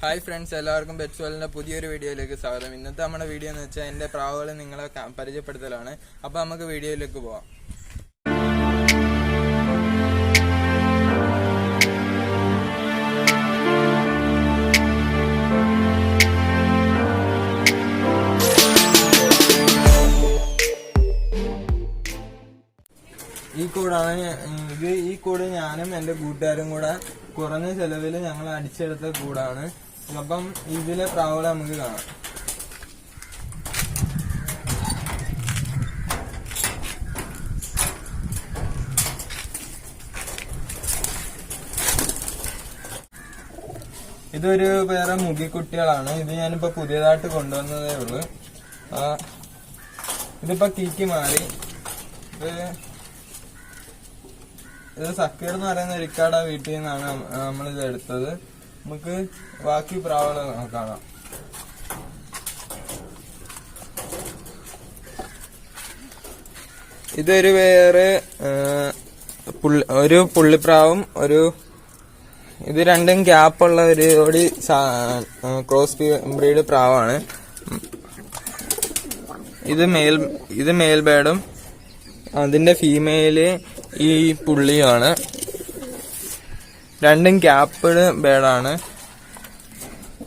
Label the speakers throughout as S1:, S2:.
S1: Hi friends എല്ലാവർക്കും ബെറ്റ്സ്വെലിന്റെ പുതിയൊരു വീഡിയോയിലേക്ക് സ്വാഗതം. ഇന്നത്തെ നമ്മുടെ വീഡിയോ എന്ന് വെച്ചാൽ എന്റെ പ്രാവുകൾ നിങ്ങളെ പരിചയപ്പെടുത്തലാണ്. അപ്പോൾ നമുക്ക് വീഡിയോയിലേക്ക് പോവാം. ഈ കൂടാണ് ഇത് ഈ കൂട് ഞാനും എന്റെ കൂട്ടുകാരും കൂടെ കുറഞ്ഞ ചെലവിൽ ഞങ്ങൾ അടിച്ചെടുത്ത കൂടാണ്. അപ്പം ഇതിലെ പ്രാവുകളെ നമുക്ക് കാണാം. ഇതൊരു വേറെ മുഖിക്കുട്ടികളാണ് ഇത് ഞാനിപ്പോ പുതിയതായിട്ട് കൊണ്ടുവന്നതേ ഉള്ളു. ഇതിപ്പോ കീക്കി മാറി. ഇത് ഇത് സക്കീർ എന്ന് പറയുന്ന ഇരിക്കാട വീട്ടിൽ നിന്നാണ് നമ്മളിത് എടുത്തത്. നമുക്ക് ബാക്കി പ്രാവണ കാണാം. ഇതൊരു വേറെ ഒരു പുള്ളിപ്രാവും ഒരു ഇത് രണ്ടും ഗ്യാപ്പുള്ള ഒരു ഓടി ക്രോസ് ബ്രീഡ് പ്രാവാണ്. ഇത് മേൽ ഇത് മേൽ ബേഡും അതിന്റെ ഫീമെയിൽ ഈ പുള്ളിയാണ് രണ്ടും ക്യാപ്പിഡ് ബേഡാണ്.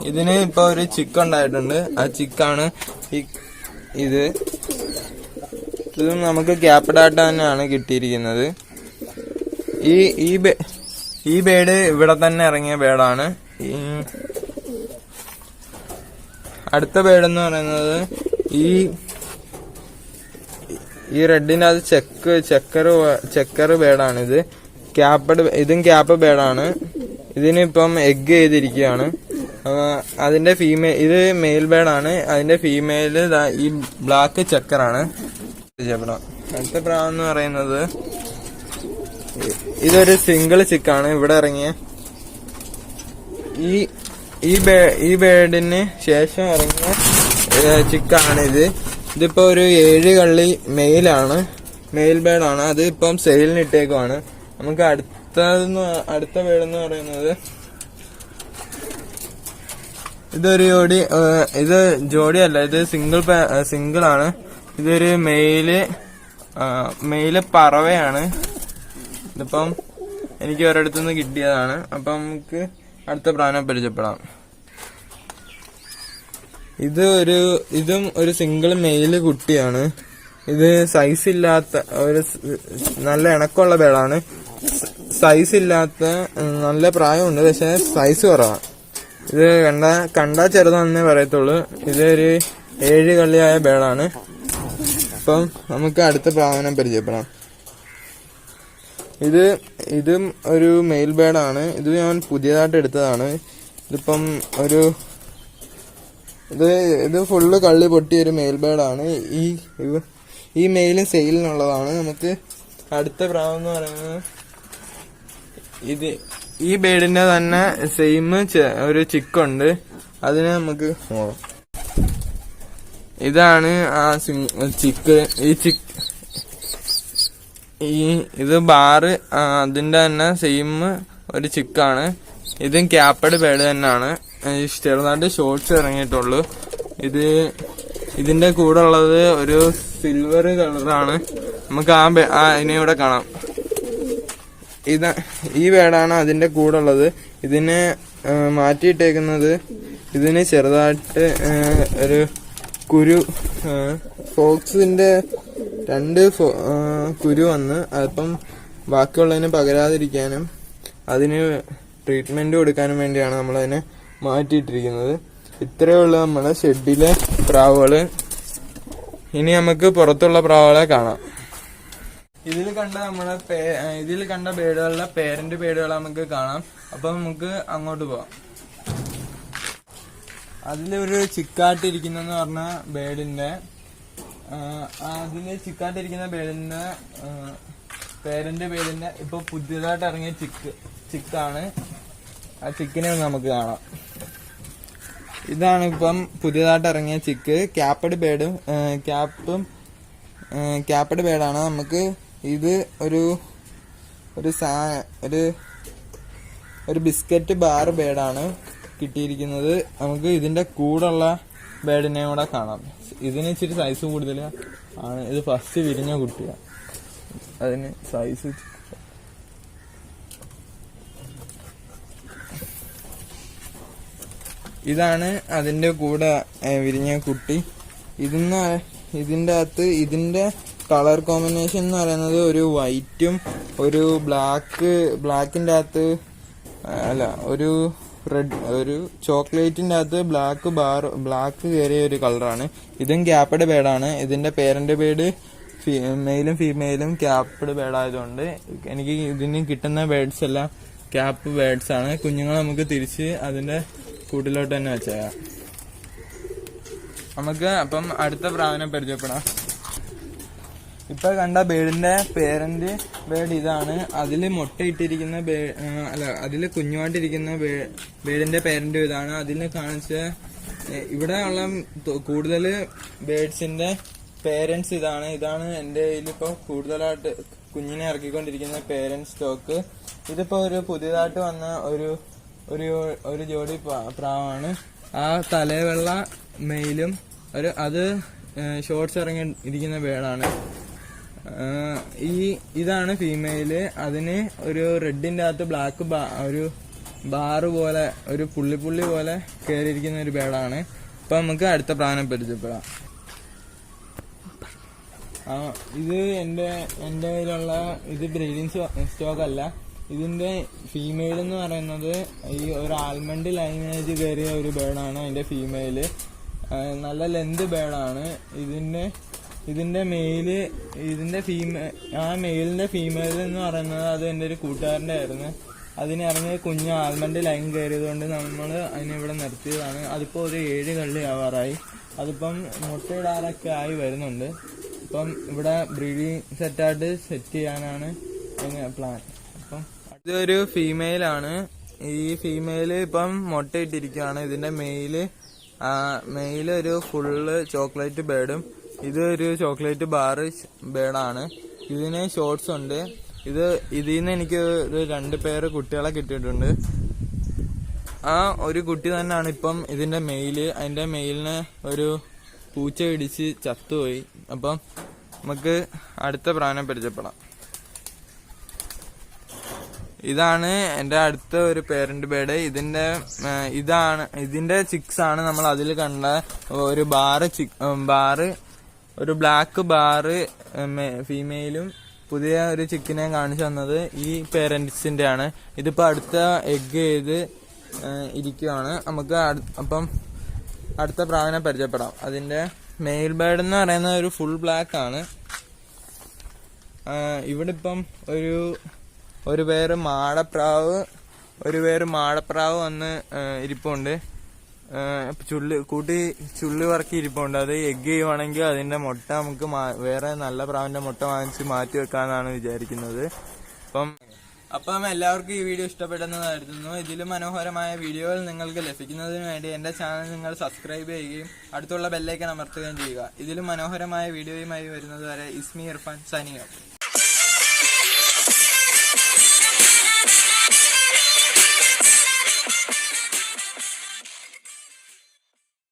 S1: ഇതിന് ഇപ്പൊ ഒരു ചിക്ക് ഉണ്ടായിട്ടുണ്ട്. ആ ചിക്കാണ് ഇത്. ഇതും നമുക്ക് ക്യാപ്പിഡായിട്ട് തന്നെയാണ് കിട്ടിയിരിക്കുന്നത്. ഈ ഈ ഈ ബേഡ് ഇവിടെ തന്നെ ഇറങ്ങിയ ബേഡാണ്. അടുത്ത ബേഡ് എന്ന് പറയുന്നത് ഈ ഈ റെഡിന്റെ അത് ചെക്ക് ചെക്കർ ചെക്കർ ബേഡാണ് ഇത് ക്യാപ്പഡ് ഇതും ക്യാപ്പ് ബേഡാണ്. ഇതിനിപ്പം എഗ് ചെയ്തിരിക്കുകയാണ്. അതിന്റെ ഫീമെയിൽ ഇത് മെയിൽ ആണ്. അതിന്റെ ഫീമെയിൽ ഈ ബ്ലാക്ക് ചെക്കറാണ് പരിചയപ്പെടാം അടുത്ത പ്രാവ് എന്ന് പറയുന്നത് ഇതൊരു സിംഗിൾ ചിക്കാണ് ഇവിടെ ഇറങ്ങിയ. ഈ ഈ ഈ ബേഡിന് ശേഷം ഇറങ്ങിയ ചിക്കാണ് ഇത്. ഇതിപ്പോ ഒരു ഏഴ് കള്ളി മെയിലാണ് മെയിൽ ആണ്. അത് ഇപ്പം സെയിലിന് ഇട്ടേക്കുവാണ്. നമുക്ക് അടുത്തതെന്ന് അടുത്ത ബേഡ് എന്ന് പറയുന്നത് ഇതൊരു ജോഡി ഇത് ജോഡിയല്ല ഇത് സിംഗിൾ സിംഗിൾ ആണ്. ഇതൊരു മെയിൽ മെയിൽ പറവയാണ്. ഇതിപ്പം എനിക്ക് ഒരിടത്തുനിന്ന് കിട്ടിയതാണ്. അപ്പം നമുക്ക് അടുത്ത പ്രാണെ പരിചയപ്പെടാം. ഇത് ഒരു ഇതും ഒരു സിംഗിൾ മെയിൽ കുട്ടിയാണ്. ഇത് സൈസ് ഇല്ലാത്ത ഒരു നല്ല ഇണക്കമുള്ള ബേളാണ് സൈസ് ഇല്ലാത്ത നല്ല പ്രായമുണ്ട് പക്ഷെ സൈസ് കുറവാണ്. ഇത് കണ്ട കണ്ടാ ചെറുതാണെന്നേ പറയത്തുള്ളൂ. ഇതൊരു ഏഴ് കള്ളിയായ ബേളാണ്. അപ്പം നമുക്ക് അടുത്ത പ്രാവനം പരിചയപ്പെടാം. ഇത് ഇതും ഒരു മെയിൽ ബേഡാണ് ഇത് ഞാൻ പുതിയതായിട്ട് എടുത്തതാണ്. ഇതിപ്പം ഒരു ഇത് ഇത് ഫുള്ള് കള്ളി പൊട്ടിയ ഒരു മെയിൽ ബേഡാണ് ഈ ഈ മെയിലും സെയിലിനുള്ളതാണ്. നമുക്ക് അടുത്ത പ്രാവം എന്ന് പറയുന്നത് ഇത് ഈ ബേഡിന്റെ തന്നെ സെയിം ഒരു ചിക്കുണ്ട്. അതിന് നമുക്ക് ഇതാണ് ആ ചിക്ക്. ഈ ചിക്ക് ഈ ഇത് ബാറ് അതിന്റെ തന്നെ സെയിം ഒരു ചിക്കാണ്. ഇതും ക്യാപ്പഡ് ബേഡ് തന്നെയാണ്. ചെറുതായിട്ട് ഷോർട്സ് ഇറങ്ങിയിട്ടുള്ളൂ. ഇത് ഇതിന്റെ കൂടെ ഉള്ളത് ഒരു സിൽവർ കളറാണ് നമുക്ക് ആ ഇതിനെ ഇവിടെ കാണാം. ഇത് ഈ വേടാണ് അതിന്റെ കൂടെ ഉള്ളത് ഇതിനെ മാറ്റിയിട്ടേക്കുന്നത് ഇതിന് ചെറുതായിട്ട് ഒരു കുരു ഫോക്സിന്റെ രണ്ട് കുരു വന്ന് അപ്പം ബാക്കിയുള്ളതിന് പകരാതിരിക്കാനും അതിന് ട്രീറ്റ്മെന്റ് കൊടുക്കാനും വേണ്ടിയാണ് നമ്മളതിനെ മാറ്റിയിട്ടിരിക്കുന്നത്. ഇത്രയേ ഉള്ളൂ നമ്മുടെ ഷെഡിലെ പ്രാവുകൾ ഇനി നമുക്ക് പുറത്തുള്ള പ്രാവുകളെ കാണാം. ഇതിൽ കണ്ട നമ്മളെ ഇതിൽ കണ്ട ബേഡുകളുടെ പേരന്റ് ബേഡുകൾ നമുക്ക് കാണാം. അപ്പൊ നമുക്ക് അങ്ങോട്ട് പോവാം. അതിലൊരു ചിക്കാട്ടിരിക്കുന്നെന്ന് പറഞ്ഞ ബേഡിന്റെ അതിൽ ചിക്കാട്ടിരിക്കുന്ന ബേഡിന്റെ പേരന്റ് ബേഡിന്റെ ഇപ്പൊ പുതിയതായിട്ട് ഇറങ്ങിയ ചിക്ക് ചിക്കാണ്. ആ ചിക്കിനെ നമുക്ക് കാണാം. ഇതാണ് ഇപ്പം പുതിയതായിട്ട് ഇറങ്ങിയ ചിക്ക്. ക്യാപ്പഡ് ബേഡും ക്യാപ്പും ക്യാപ്പഡ് ബേഡാണ്. നമുക്ക് ഇത് ഒരു ഒരു സാ ഒരു ഒരു ബിസ്ക്കറ്റ് ബാർ ബേഡാണ് കിട്ടിയിരിക്കുന്നത്. നമുക്ക് ഇതിന്റെ കൂടുള്ള ബേഡിനെ കൂടെ കാണാം. ഇതിന് ഇച്ചിരി സൈസ് കൂടുതൽ ആണ്. ഇത് ഫസ്റ്റ് വിരിഞ്ഞ കുട്ടിയാണ് അതിന് സൈസ് ഇതാണ് അതിന്റെ കൂടെ വിരിഞ്ഞ കുട്ടി. ഇതിന്ന് ഇതിന്റെ അകത്ത് ഇതിന്റെ കളർ കോമ്പിനേഷൻ എന്ന് പറയുന്നത് ഒരു വൈറ്റും ഒരു ബ്ലാക്ക് ബ്ലാക്കിന്റെ അകത്ത് അല്ല ഒരു റെഡ് ഒരു ചോക്ലേറ്റിന്റെ അകത്ത് ബ്ലാക്ക് ബാർ ബ്ലാക്ക് കയറിയ ഒരു കളറാണ്. ഇതും ക്യാപ്പഡ് ബേഡാണ് ഇതിന്റെ പേരന്റ് ബേഡ് മെയിലും ഫീമെയിലും ക്യാപ്ഡ് ബേഡായതുകൊണ്ട് എനിക്ക് ഇതിന് കിട്ടുന്ന ബേഡ്സ് എല്ലാം ക്യാപ്പ് ബേഡ്സ് ആണ്. കുഞ്ഞുങ്ങളെ നമുക്ക് തിരിച്ച് അതിന്റെ കൂട്ടിലോട്ട് തന്നെ വെച്ചേക്കാം നമുക്ക് അപ്പം അടുത്ത പ്രാവിനെ പരിചയപ്പെടാം. ഇപ്പൊ കണ്ട ബേഡിന്റെ പേരന്റ് ബേഡ് ഇതാണ്. അതിൽ മുട്ടയിട്ടിരിക്കുന്ന ബേ- അല്ല അതിൽ കുഞ്ഞുമായിട്ടിരിക്കുന്ന ബേഡിന്റെ പേരന്റ് ഇതാണ്. അതിൽ കാണിച്ച ഇവിടെ ഉള്ള കൂടുതൽ ബേഡ്സിന്റെ പേരൻസ് ഇതാണ്. ഇതാണ് എന്റെ കയ്യിലിപ്പോ കൂടുതലായിട്ട് കുഞ്ഞിനെ ഇറക്കിക്കൊണ്ടിരിക്കുന്ന പേരൻസ് സ്റ്റോക്ക്. ഇതിപ്പോ ഒരു പുതിയതായിട്ട് വന്ന ഒരു ഒരു ഒരു ജോഡി പ്ര- പ്രാവാണ്. ആ തലവെള്ള മെയിലും ഒരു അത് ഷോർട്സ് ഇറങ്ങി ഇരിക്കുന്ന ബേഡാണ്. ഈ ഇതാണ് ഫീമെയിൽ അതിന് ഒരു റെഡിന്റെ അകത്ത് ബ്ലാക്ക് ഒരു ബാറ് പോലെ ഒരു പുള്ളി പുള്ളി പോലെ കയറിയിരിക്കുന്ന ഒരു ബേഡാണ് ഇപ്പൊ നമുക്ക് അടുത്ത പ്രാണം പരിചയപ്പെടാം. ഇത് എന്റെ എന്റെ കയ്യിലുള്ള ഇത് ബ്രീഡിങ് സ്റ്റോക്ക് അല്ല. ഇതിന്റെ ഫീമെയിൽ എന്ന് പറയുന്നത് ഈ ഒരു ആൽമണ്ട് ലൈനേജ് കയറിയ ഒരു ബേഡാണ് അതിന്റെ ഫീമെയിൽ നല്ല ലെന്ത് ബേഡാണ് ഇതിന്റെ ഇതിന്റെ മെയിൽ ഇതിന്റെ ഫീമെ ആ മെയിലിന്റെ ഫീമെയിൽ എന്ന് പറയുന്നത് അത് എന്റെ ഒരു കൂട്ടുകാരന്റെ ആയിരുന്നു. അതിന് കുഞ്ഞ് ആൽമണ്ട് ലൈൻ കയറിയത് കൊണ്ട് നമ്മൾ അതിനെ ഇവിടെ നിർത്തിയതാണ്. അതിപ്പോ ഒരു ഏഴ് കള്ളി ആവാറായി. അതിപ്പം മുട്ടയിടാറൊക്കെ ആയി വരുന്നുണ്ട്. ഇപ്പം ഇവിടെ ബ്രീഡിങ് സെറ്റായിട്ട് സെറ്റ് ചെയ്യാനാണ് പ്ലാൻ അപ്പം ഇതൊരു ഫീമെയിലാണ് ഈ ഫീമെയിൽ ഇപ്പം മുട്ടയിട്ടിരിക്കുകയാണ്. ഇതിന്റെ മെയിൽ മെയിലൊരു ഫുള്ള് ചോക്ലേറ്റ് ബേഡും ഇത് ഒരു ചോക്ലേറ്റ് ബാറ് ബേഡാണ്. ഇതിന് ഷോർട്സ് ഉണ്ട്. ഇത് ഇതിൽ നിന്ന് എനിക്ക് ഒരു രണ്ട് പേര് കുട്ടികളെ കിട്ടിയിട്ടുണ്ട്. ആ ഒരു കുട്ടി തന്നെയാണ് ഇപ്പം ഇതിന്റെ മെയിൽ അതിന്റെ മെയിലിന് ഒരു പൂച്ച ഇടിച്ച് ചത്തുപോയി. അപ്പം നമുക്ക് അടുത്ത പ്രാണം പരിചയപ്പെടാം. ഇതാണ് എന്റെ അടുത്ത ഒരു പേരന്റ് ബേഡ് ഇതിന്റെ ഇതാണ് ഇതിന്റെ ചിക്സ് ആണ് നമ്മൾ അതിൽ കണ്ട ഒരു ബാറ് ചിക് ബാറ് ഒരു ബ്ലാക്ക് ബാറ് ഫീമെയിലും പുതിയ ഒരു ചിക്കനെ കാണിച്ചു തന്നത് ഈ പേരൻസിന്റെ ആണ് ഇതിപ്പോ അടുത്ത എഗ് ചെയ്ത് ഇരിക്കുകയാണ് നമുക്ക് അപ്പം അടുത്ത പ്രാവിനെ പരിചയപ്പെടാം. അതിന്റെ മെയിൽ ബേർഡ് എന്ന് പറയുന്ന ഒരു ഫുൾ ബ്ലാക്ക് ആണ്. ഇവിടെ ഇപ്പം ഒരു ഒരു പേര് മാടപ്രാവ് ഒരു പേര് മാടപ്രാവ് വന്ന് ഇരിപ്പുണ്ട്. ചുള്ളി കൂട്ടി ചുള്ളി വറക്കി ഇരിപ്പുണ്ട്. അത് എഗ് ചെയ്യുവാണെങ്കിൽ അതിന്റെ മുട്ട നമുക്ക് വേറെ നല്ല പ്രാവിന്റെ മുട്ട വാങ്ങിച്ച് മാറ്റി വെക്കാന്നാണ് വിചാരിക്കുന്നത്. അപ്പം അപ്പം എല്ലാവർക്കും ഈ വീഡിയോ ഇഷ്ടപ്പെടുന്നതായിരുന്നു ഇതിലും മനോഹരമായ വീഡിയോകൾ നിങ്ങൾക്ക് ലഭിക്കുന്നതിന് വേണ്ടി എന്റെ ചാനൽ നിങ്ങൾ സബ്സ്ക്രൈബ് ചെയ്യുകയും അടുത്തുള്ള ബെല്ലൈക്കൺ അമർത്തുകയും ചെയ്യുക. ഇതിലും മനോഹരമായ വീഡിയോയുമായി വരുന്നത് വരെ ഇസ്മി ഇർഫാൻ സൈനിങ്